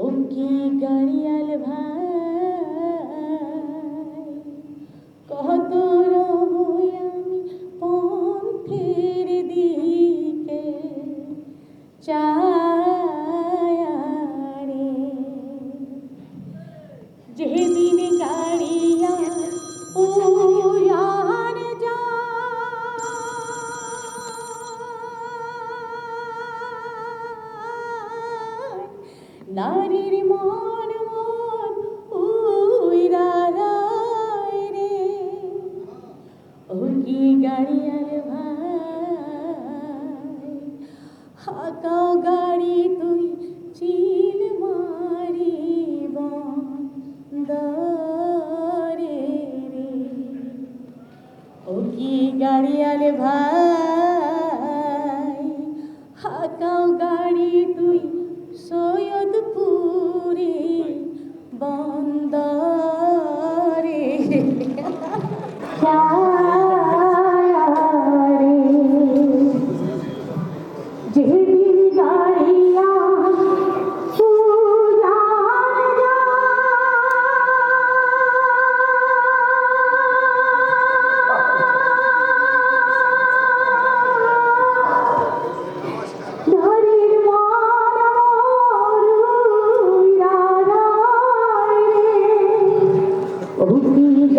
ও কি গাড়িয়াল নারীর মন মন উইরারায় রে। ও কি গাড়িয়ার ভাই গাড়ি তুই চিল মারি বন্দরে রে। ও কি গাড়িয়াল ভাই হাকাও গাড়ি তুই সৈয়দপুরে বন্দরে।